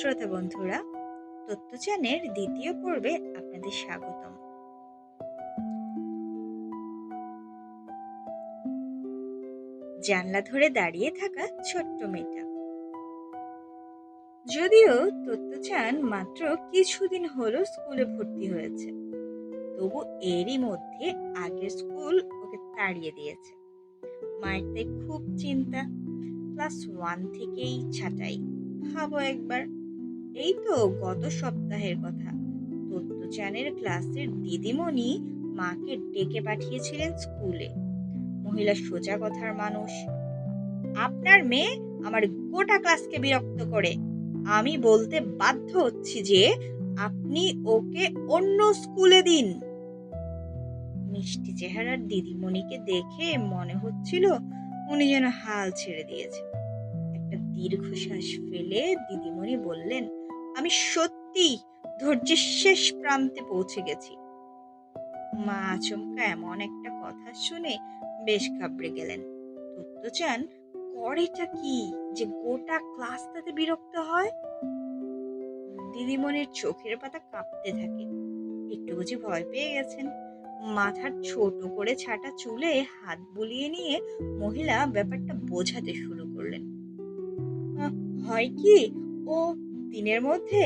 শ্রোতা বন্ধুরা তথ্যচানের দ্বিতীয় পর্বে আপনাদের স্বাগতম। জানলা ধরে দাঁড়িয়ে থাকা ছোট্ট মেয়েটা। যদিও তথ্যচান মাত্র কিছুদিন হলো স্কুলে ভর্তি হয়েছে, তবু এরই মধ্যে আগের স্কুল ওকে তাড়িয়ে দিয়েছে। মায়ের তাই খুব চিন্তা, ক্লাস ওয়ান থেকেই ছাটাই ভাবো একবার। এই তো গত সপ্তাহের কথা। তথ্যচানের ক্লাসের দিদিমণি মাকে ডেকে পাঠিয়েছিলেন স্কুলে। মহিলা সোজা কথার মানুষ। আপনার মেয়ে আমার গোটা ক্লাসকে বিরক্ত করে। আমি বলতে বাধ্য হচ্ছি যে আপনি ওকে অন্য স্কুলে দিন। মিষ্টি চেহারার দিদিমণিকে দেখে মনে হচ্ছিল উনি যেন হাল ছেড়ে দিয়েছে একটা দীর্ঘশ্বাস ফেলে দিদিমণি বললেন আমি সত্যি ধৈর্যের শেষ প্রান্তে পৌঁছে গেছি। মা আচমকা এমন একটা কথা শুনে বেশ ঘাবড়ে গেলেন। তত্ত্ব চান, করেটা কি যে গোটা ক্লাস তাতে বিরক্ত হয়? দিদিমণির চোখের পাতা কাঁপতে থাকে। একটু বুঝি ভয় পেয়ে গেছেন। মাথার ছোট করে ছাটা চুলে হাত বুলিয়ে নিয়ে মহিলা ব্যাপারটা বোঝাতে শুরু করলেন। হয় কি? ও দিনের মধ্যে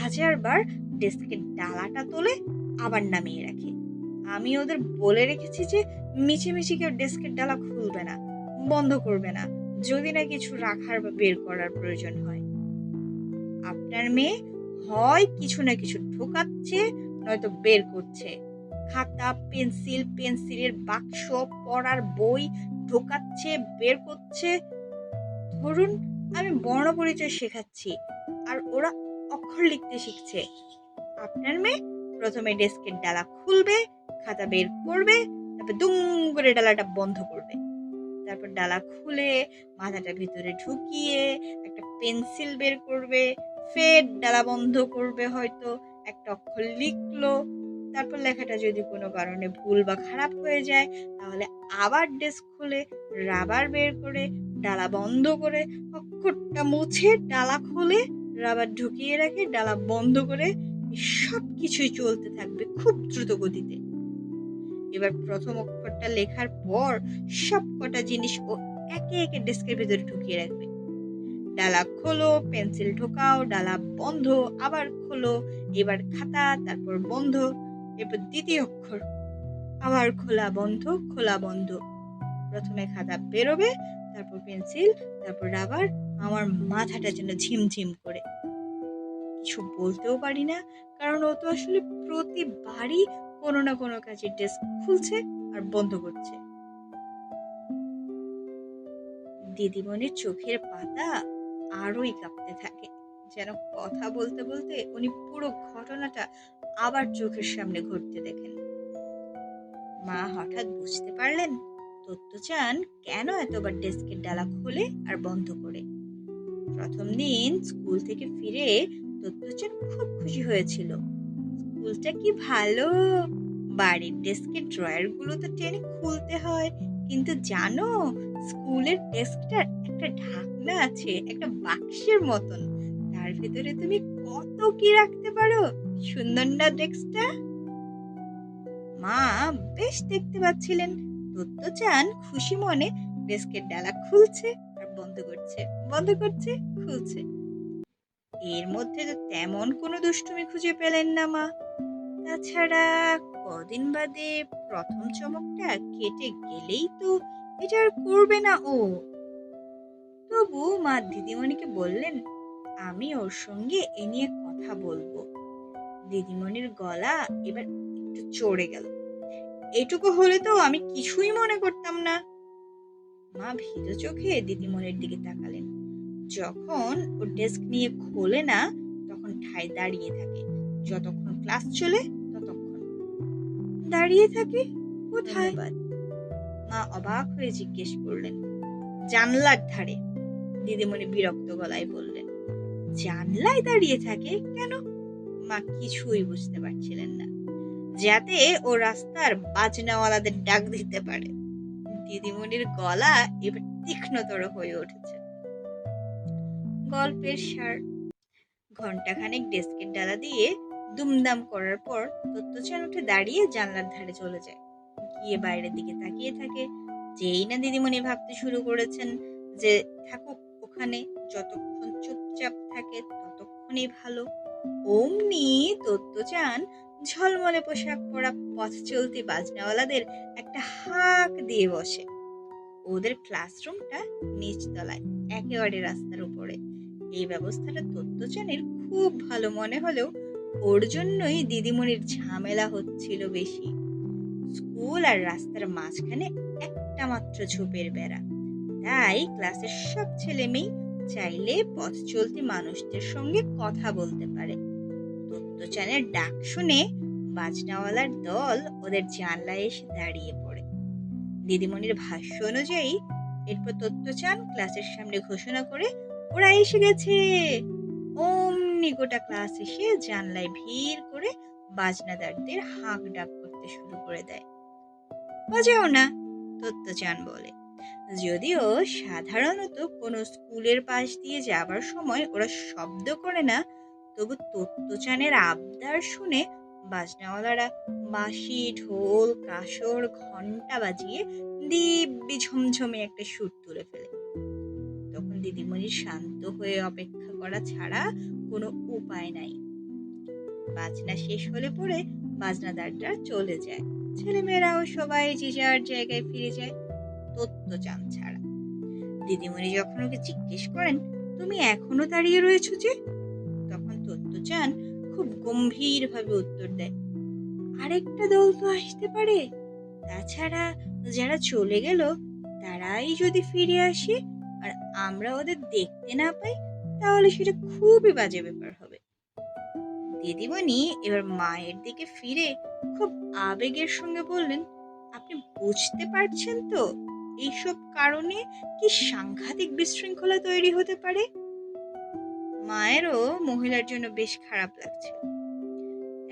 হাজারবার ডেস্কের ডালাটা তোলে আবার নামিয়ে রাখে। আমি ওদের বলে রেখেছি যে মিছিমিছি কেউ ডেস্কের ডালা খুলবে না, বন্ধ করবে না, যদি না কিছু রাখার বা বের করার প্রয়োজন হয়। আপনার মেয়ে হয় কিছু না কিছু ঢোকাচ্ছে, নয়তো বের করছে। খাতা, পেন্সিল, পেন্সিলের বাক্স, পড়ার বই ঢোকাচ্ছে, বের করছে। ধরুন আমি বর্ণ পরিচয় শেখাচ্ছি আর ওরা অক্ষর লিখতে শিখছে। আপনার মেয়ে প্রথমে ডেস্কের ডালা খুলবে, খাতা বের করবে, তারপর দুম করে ডালাটা বন্ধ করবে। তারপর ডালা খুলে মাথাটা ভিতরে ঢুকিয়ে একটা পেন্সিল বের করবে, ফের ডালা বন্ধ করবে হয়তো, একটা অক্ষর লিখলো তারপর লেখাটা যদি কোনো কারণে ভুল বা খারাপ হয়ে যায়, তাহলে আবার ডেস্ক খুলে রাবার বের করে, ডালা বন্ধ করে, অক্ষরটা মুছে ডালা খুলে রাবার ঢুকিয়ে রাখে ডালা বন্ধ করে সব কিছুই চলতে থাকবে খুব দ্রুত গতিতে। এবার প্রথম অক্ষরটা লেখার পর সব কটা জিনিস ও একে একে ডেস্কের ভেতরে ঢুকিয়ে রাখবে। ডালা খোলো পেন্সিল ঢোকাও, ডালা বন্ধ, আবার খোলো, এবার খাতা, তারপর বন্ধ এরপর দ্বিতীয় অক্ষর আবার খোলা বন্ধ খোলা বন্ধ। প্রথমে খাতা বেরোবে, তারপর পেন্সিল, তারপর রাবার, আমার মাথাটা যেন ঝিমঝিম করে। কিছু বলতেও পারি না, কারণ ও তো আসলে প্রতিবারই কোনো না কোনো কাজে ডেস্ক খুলছে আর বন্ধ করছে। দিদিমণির চোখের পাতা আরোই কাঁপতে থাকে। যেন কথা বলতে বলতে উনি পুরো ঘটনাটা আবার চোখের সামনে ঘটতে দেখেন। মা হঠাৎ বুঝতে পারলেন তত্ত্বচান কেন এতবার ডেস্কের ডালা খোলে আর বন্ধ করে? প্রথম দিন স্কুল থেকে ফিরে তত্ত্বচান খুব খুশি হয়েছিল। স্কুলটা কি ভালো? বাড়ির ডেস্কের ড্রয়ারগুলো তো টেনে খুলতে হয়। কিন্তু জানো, স্কুলের ডেস্কটার একটা ঢাকনা আছে, একটা বাক্সের মতন। ভেতরে তুমি কত কি রাখতে পারো? সুন্দর না ডেস্কটা মা, বেশ দেখতে পাচ্ছিলেন। দত্ত চান খুশি মনে ডেস্কের ডালা খুলছে আর বন্ধ করছে। বন্ধ করছে, খুলছে। এর মধ্যে তো তেমন কোনো দুষ্টুমি খুঁজে পেলেন না মা। তাছাড়া কদিন বাদে প্রথম চমকটা কেটে গেলেই তো এটা আর করবে না ও। তবু মা দিদিমণিকে বললেন আমি ওর সঙ্গে এ নিয়ে কথা বলব। দিদিমণির গলা এবার একটু চড়ে গেল। এটুকু হলে তো আমি কিছুই মনে করতাম না। মা ভীত চোখে দিদিমণির দিকে তাকালেন। যখন ও ডেস্ক নিয়ে খোলে না তখন ঠায় দাঁড়িয়ে থাকে। যতক্ষণ ক্লাস চলে ততক্ষণ। দাঁড়িয়ে থাকে? কোথায়? মা অবাক হয়ে জিজ্ঞেস করলেন। জানলার ধারে। দিদিমণি বিরক্ত গলায় বললেন জানলায় দাঁড়িয়ে থাকে কেন? মা কিছুই বুঝতে পারছিলেন না। যাতে ও রাস্তার বাজনাওয়ালাদের ডাক দিতে পারে। দিদিমণির গলা এবার তীক্ষ্ণতর হয়ে উঠেছে। গল্পের সার। ঘন্টাখানেক ডেস্কের ডালা দিয়ে দুমদাম করার পর তত্ত্বচান উঠে দাঁড়িয়ে জানলার ধারে চলে যায়। গিয়ে বাইরের দিকে তাকিয়ে থাকে। যেই না দিদিমণি ভাবতে শুরু করেছেন যে, থাকুক ওখানে। যতক্ষণ চুপচাপ থাকে ততক্ষণই ভালো। অমনি তত্ত্বচান ঝলমলে পোশাক পরা পথ চলতি বাজনাওয়ালাদের একটা হাঁক দিয়ে বসে। ওদের ক্লাসরুমটা নিচতলায় একেবারে রাস্তার উপরে। এই ব্যবস্থাটা তত্ত্বচানের খুব ভালো মনে হলেও ওর জন্যই দিদিমণির ঝামেলা হচ্ছিল বেশি। স্কুল আর রাস্তার মাঝখানে একটা মাত্র ঝোপের বেড়া। তাই ক্লাসের সব ছেলে মেয়ে চাইলে পথ চলতি মানুষদের সঙ্গে কথা বলতে পারে। তত্ত্বচানের ডাক শুনে বাজনাওয়ালার দল ওদের জানলায় এসে দাঁড়িয়ে পড়ে। দিদিমণির ভাষ্য অনুযায়ী, এরপর তত্ত্বচান ক্লাসের সামনে ঘোষণা করে, ওরা এসে গেছে! অমনি গোটা ক্লাস এসে জানলায় ভিড় করে বাজনাদারদের হাঁক ডাক করতে শুরু করে দেয়। বাজাও না তত্ত্বচান বলে। যদিও সাধারণত কোনো স্কুলের পাশ দিয়ে যাবার সময় ওরা শব্দ করে না, তবু তত্ত্বচানের আবদার শুনে বাজনাওয়ালারা বাঁশি, ঢোল, কাসর ঘণ্টা বাজিয়ে দিব্যি ঝমঝমে একটা সুর তুলে ফেলে। তখন দিদিমণির শান্ত হয়ে অপেক্ষা করা ছাড়া কোনো উপায় নাই। বাজনা শেষ হলে পরে বাজনাদাররা চলে যায়। ছেলেমেয়েরাও সবাই যে যার জায়গায় ফিরে যায়। তত্ত্ব চান ছাড়া দিদিমণি যখন ওকে জিজ্ঞেস করেন, তুমি এখনও দাঁড়িয়ে রয়েছো যে? তখন তত্ত্ব চান খুব গম্ভীরভাবে উত্তর দেয়, আরেকটা দল তো আসতে পারে। তাছাড়া যারা চলে গেল, তারাই যদি ফিরে আসে আর আমরা ওদের দেখতে না পাই, তাহলে সেটা খুবই বাজে ব্যাপার হবে। দিদিমণি এবার মায়ের দিকে ফিরে খুব আবেগের সঙ্গে বললেন, আপনি বুঝতে পারছেন তো? এইসব কারণে কি সাংঘাতিক বিশৃঙ্খলা তৈরি হতে পারে? মায়েরও মহিলার জন্য বেশ খারাপ লাগছে।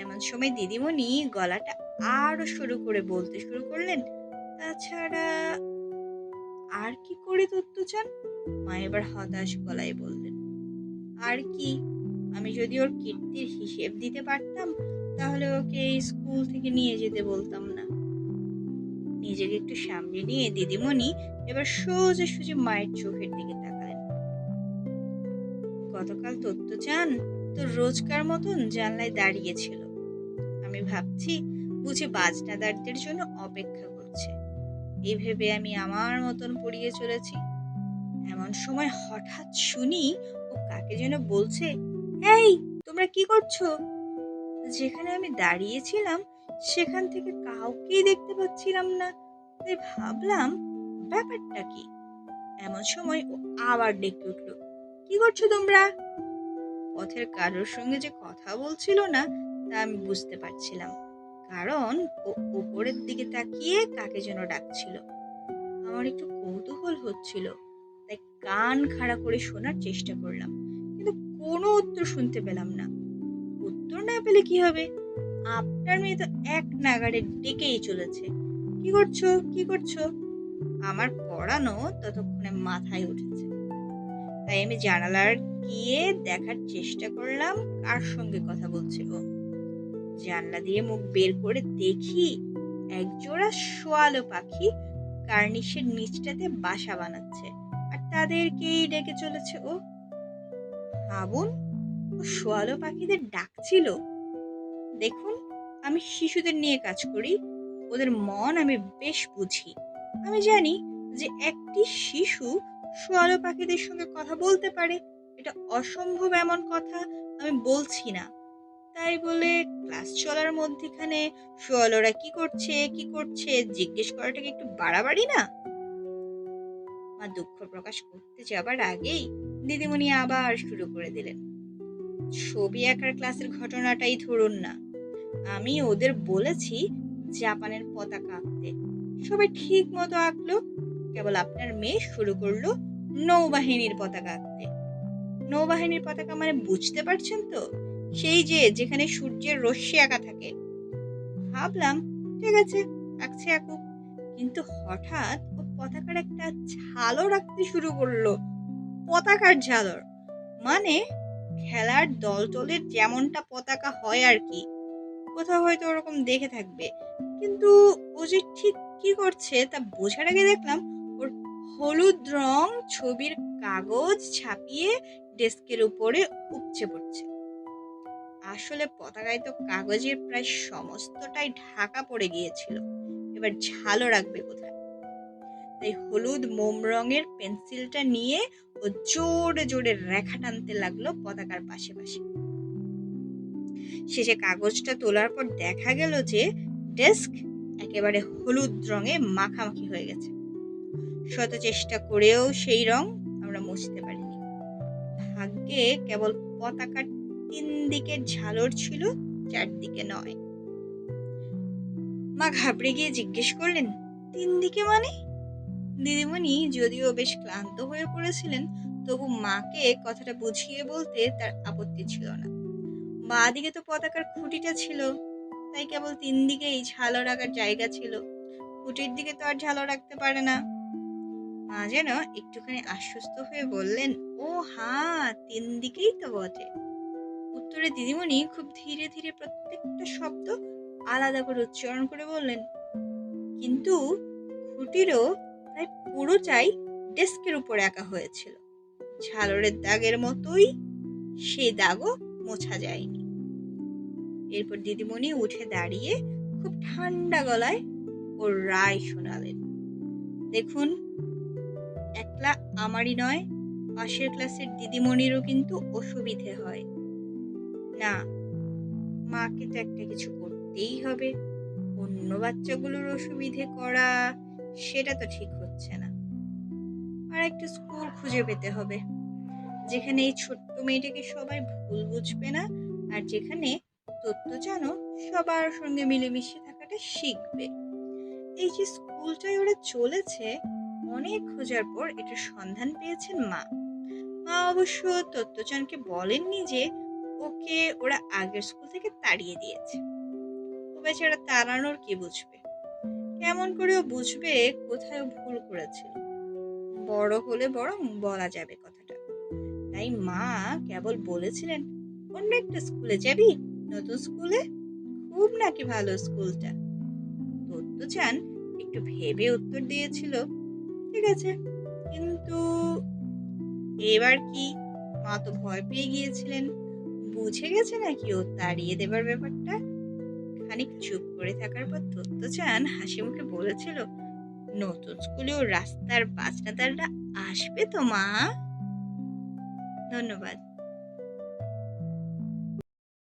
এমন সময় দিদিমণি গলাটা আরও শুরু করে বলতে শুরু করলেন, তাছাড়া আর কি করে তত্ত্ব চান? মা এবার হতাশ গলায় বললেন, আর কি? আমি যদি ওর কীর্তির হিসেব দিতে পারতাম, তাহলে ওকে স্কুল থেকে নিয়ে যেতে বলতাম। নিজেকে একটু সামনে নিয়ে দিদিমণি এবার সোজা সুজি মায়ের চোখের দিকে তাকালেন। গতকাল তত্ত্ব চান তো রোজকার মতন জানলায় দাঁড়িয়েছিল আমি ভাবছি বুঝে বাজনাদারদের জন্য অপেক্ষা করছে। এই ভেবে আমি আমার মতন পড়িয়ে চলেছি। এমন সময় হঠাৎ শুনি ও কাকে যেন বলছে, এই, তোমরা কি করছ? যেখানে আমি দাঁড়িয়েছিলাম সেখান থেকে কাউকেই দেখতে পাচ্ছিলাম না। তাই ভাবলাম, ব্যাপারটা কি? এমন সময় ও আবার ডেকে উঠল, কি করছ তোমরা? পথের কারোর সঙ্গে যে কথা বলছিল না, তা আমি বুঝতে পারছিলাম। কারণ ও উপরের দিকে তাকিয়ে কাকে যেন ডাকছিল। আমার একটু কৌতূহল হচ্ছিল, তাই কান খাড়া করে শোনার চেষ্টা করলাম, কিন্তু কোনো উত্তর শুনতে পেলাম না। উত্তর না পেলে কি হবে? আপনার মেয়ে তো এক নাগাড়ে ডেকেই চলেছে। কি করছ? কি করছ? আমার পড়ানো ততক্ষণে মাথায় উঠেছে। তাই আমি জানালার গিয়ে দেখার চেষ্টা করলাম কার সঙ্গে কথা বলছে ও। জানলা দিয়ে মুখ বের করে দেখি একজোড়া শোয়ালো পাখি কার্নিশের নিচটাতে বাসা বানাচ্ছে আর তাদেরকেই ডেকে চলেছে ও। ভাবুন, ও শোয়ালো পাখিদের ডাকছিল। দেখুন, আমি শিশুদের নিয়ে কাজ করি, ওদের মন আমি বেশ বুঝি। আমি জানি যে একটি শিশু শোয়ালো পাখিদের সঙ্গে কথা বলতে পারে, এটা অসম্ভব এমন কথা আমি বলছি না। তাই বলে ক্লাস চলার মধ্যেখানে শোয়ালোরা কি করছে কি করছে, জিজ্ঞেস করাটা কি একটু বাড়াবাড়ি না? মা দুঃখ প্রকাশ করতে যাবার আগেই দিদিমণি আবার শুরু করে দিলেন। ছবি আঁকার ক্লাসের ঘটনাটাই ধরুন না। আমি ওদের বলেছি জাপানের পতাকা আঁকতে। সবাই ঠিক মতো আঁকলো। কেবল আপনার মেয়ে শুরু করল নৌবাহিনীর পতাকা আঁকতে। নৌবাহিনীর পতাকা মানে বুঝতে পারছেন তো? সেই যে যেখানে সূর্যের রশ্মি আঁকা থাকে। ভাবলাম, ঠিক আছে, আঁকছে, আঁকুক। কিন্তু হঠাৎ ও পতাকার একটা ঝালর আঁকতে শুরু করল। পতাকার ঝালর। মানে খেলার দল টলের যেমনটা পতাকা হয় আর কি। কোথাও হয়তো ওরকম দেখে থাকবে। কিন্তু ও যে ঠিক কি করছে তা বোঝার আগে দেখলাম ওর হলুদ রং ছবির কাগজ ছাপিয়ে ডেস্কের উপরে উপচে পড়ছে। আসলে পতাকায় তো কাগজের প্রায় সমস্তটাই ঢাকা পড়ে গিয়েছিল। এবার ঝালও রাখবে কোথায়? তাই হলুদ মোম রঙের পেন্সিলটা নিয়ে ও জোরে জোরে রেখা টানতে লাগল পতাকার পাশে পাশে। শেষে কাগজটা তোলার পর দেখা গেল যে ডেস্ক একেবারে হলুদ রঙে মাখামাখি হয়ে গেছে। শত চেষ্টা করেও সেই রং আমরা মুছতে পারিনি। ভাগ্যে কেবল পতাকার তিন দিকে ঝালর ছিল, চারদিকে নয়। মা ঘাবড়ে গিয়ে জিজ্ঞেস করলেন, তিন দিকে মানে? দিদিমণি যদিও বেশ ক্লান্ত হয়ে পড়েছিলেন, তবু মাকে কথাটা বুঝিয়ে বলতে তার আপত্তি ছিল না। বা দিকে তো পতাকার খুঁটিটা ছিল, তাই কেবল তিন দিকেই ঝালো রাখার জায়গা ছিল। খুঁটির দিকে তো আর ঝালো রাখতে পারে না। মা যেন একটুখানি আশ্বস্ত হয়ে বললেন, ও হ্যাঁ তিন দিকেই তো বটে। উত্তরে দিদিমণি খুব ধীরে ধীরে প্রত্যেকটা শব্দ আলাদা করে উচ্চারণ করে বললেন, কিন্তু খুঁটিরও প্রায় পুরোটাই ডেস্কের উপর আঁকা হয়েছিল। ঝালরের দাগের মতোই সেই দাগও মোছা যায়নি। এরপর দিদিমণি উঠে দাঁড়িয়ে খুব ঠান্ডা গলায় ওর রায় শোনালেন। দেখুন, একলা আমারই নয়, পাশের ক্লাসের দিদিমণিরও কিন্তু অসুবিধে হয়। না, মাকে তো একটা কিছু করতেই হবে। অন্য বাচ্চাগুলোর অসুবিধে করা, সেটা তো ঠিক হচ্ছে না। আর একটা স্কুল খুঁজে পেতে হবে, যেখানে এই ছোট্ট মেয়েটাকে সবাই ভুল বুঝবে না, আর যেখানে তথ্য জানো সবার সঙ্গে মিলেমিশে থাকাটা শিখবে। এই যে স্কুলটায় ওরা চলেছে, অনেক খোঁজার পর এটার সন্ধান পেয়েছেন মা। মা অবশ্য তত্ত্বচানকে বলেননি যে ওকে ওরা আগের স্কুল থেকে তাড়িয়ে দিয়েছে। ও বেচারা তাড়ানোর কি বুঝবে? কেমন করে ও বুঝবে কোথায় ভুল করেছিল বড় হলে বরং বলা যাবে কথাটা। তাই মা কেবল বলেছিলেন, অন্য একটা স্কুলে যাবি? নতুন স্কুলে? খুব নাকি ভালো স্কুলটা? তত্ত্ব চান একটু ভেবে উত্তর দিয়েছিল। ঠিক আছে, কিন্তু এবার কি? মা তো ভয় পেয়ে গিয়েছিলেন। বুঝে গেছে নাকি ও তাড়িয়ে দেবার ব্যাপারটা? খানিক চুপ করে থাকার পর তত্ত্ব চান হাসি মুখে বলেছিল, নতুন স্কুলে ও রাস্তার বাজনাদাররা আসবে তো মা? ধন্যবাদ।